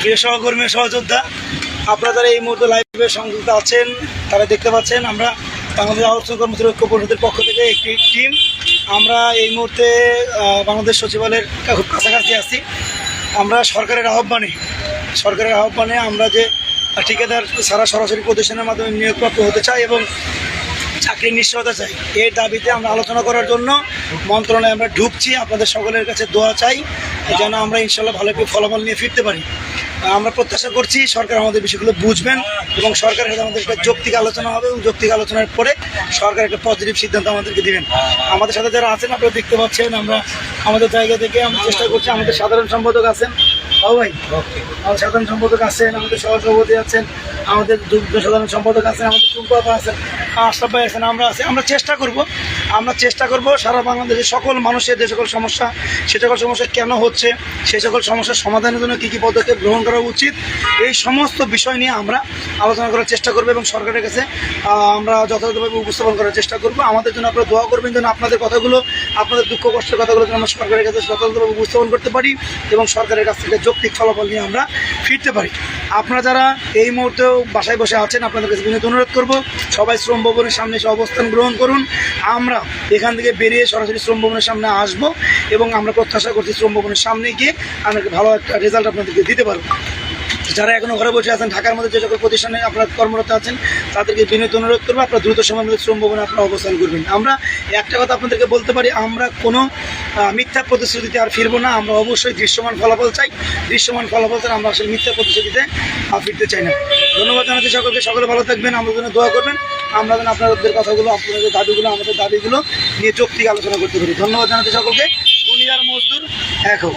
প্রিয় সহকর্মী সহযোদ্ধা, আপনারা যারা এই মুহূর্তে লাইভে সংযুক্ত আছেন, তারা দেখতে পাচ্ছেন আমরা বাংলাদেশ আলোচনা কর্মসূচি ঐক্য পরিষদের পক্ষ থেকে একটি টিম আমরা এই মুহূর্তে বাংলাদেশ সচিবালয়ের খুব কাছাকাছি আছি। আমরা সরকারের আহ্বানে সরকারের আহ্বানে আমরা যে ঠিকাদার সারা সরাসরি প্রতিষ্ঠানের মাধ্যমে নিয়োগপ্রাপ্ত হতে চাই এবং চাকরির নিশ্চয়তা চাই, এর দাবিতে আমরা আলোচনা করার জন্য মন্ত্রণালয়ে আমরা ঢুকছি। আপনাদের সকলের কাছে দোয়া চাই, যেন আমরা ইনশাল্লাহ ভালো একটি ফলাফল নিয়ে ফিরতে পারি। আমরা প্রত্যাশা করছি সরকার আমাদের বিষয়গুলো বুঝবেন এবং সরকারের সাথে আমাদের একটা যৌক্তিক আলোচনা হবে এবং যৌক্তিক আলোচনার পরে সরকার একটা পজিটিভ সিদ্ধান্ত আমাদেরকে দিবেন। আমাদের সাথে যারা আছেন, আপনারা দেখতে পাচ্ছেন, আমরা আমাদের জায়গা থেকে আমরা চেষ্টা করছি, আমাদের সাধারণ সম্পাদক আছেন। ভাই, আমাদের সাধারণ সম্পাদক আছেন, আমাদের সহসভাপতি আছেন, আমাদের সাধারণ সম্পাদক আছেন, আমাদের টুম্পাপা আছেন ভাই আছেন, আমরা আছি। আমরা চেষ্টা করব আমরা চেষ্টা করব সারা বাংলাদেশের সকল মানুষের যে সকল সমস্যা, সে সকল সমস্যা কেন হচ্ছে সেই সকল সমস্যার সমাধানের জন্য কী কী পদক্ষেপ গ্রহণ করা উচিত, এই সমস্ত বিষয় নিয়ে আমরা আলোচনা করার চেষ্টা করব এবং সরকারের কাছে আমরা যথাযথভাবে উপস্থাপন করার চেষ্টা করব। আমাদের জন্য আপনারা দোয়া করবেন যেন আপনাদের কথাগুলো, আপনাদের দুঃখ, কষ্টের কথাগুলো যেন আমরা সরকারের কাছে যথাযথভাবে উপস্থাপন করতে পারি এবং সরকারের কাছ থেকে যৌক্তিক ফলাফল নিয়ে আমরা ফিরতে পারি। আপনারা যারা এই মুহূর্তেও বাসায় বসে আছেন, আপনাদের কাছে বিনীত অনুরোধ করব, সবাই শ্রম ভবনের সামনে এসে অবস্থান গ্রহণ করুন। আমরা এখান থেকে বেরিয়ে সরাসরি শ্রম ভবনের সামনে আসব এবং আমরা প্রত্যাশা করছি শ্রম ভবনের সামনে গিয়ে আমরা ভালো একটা রেজাল্ট আপনাদেরকে দিতে পারব। যারা এখনও ঘরে বসে আছেন, ঢাকার মধ্যে যে সকল প্রতিষ্ঠানে আপনারা কর্মরত আছেন, তাদেরকে বিনীত অনুরোধ করব, আপনারা দ্রুত সময়ের মধ্যে শ্রম ভবনে আপনারা অবস্থান করবেন। আমরা একটা কথা আপনাদেরকে বলতে পারি, আমরা কোনো মিথ্যা প্রতিশ্রুতিতে আর ফিরবো না, আমরা অবশ্যই দৃশ্যমান ফলাফল চাই। দৃশ্যমান ফলাফল ছাড়া আমরা আসলে মিথ্যা প্রতিশ্রুতিতে ফিরতে চাই না। ধন্যবাদ জানাচ্ছি সকলকে, সকলে ভালো থাকবেন, আমাদের জন্য দোয়া করবেন। আমরা যেন আপনাদের কথাগুলো, আপনাদের দাবিগুলো, আমাদের দাবিগুলো নিয়ে যৌক্তিক আলোচনা করতে পারি। ধন্যবাদ জানাচ্ছি সকলকে। দুনিয়ার মজদুর এক হোক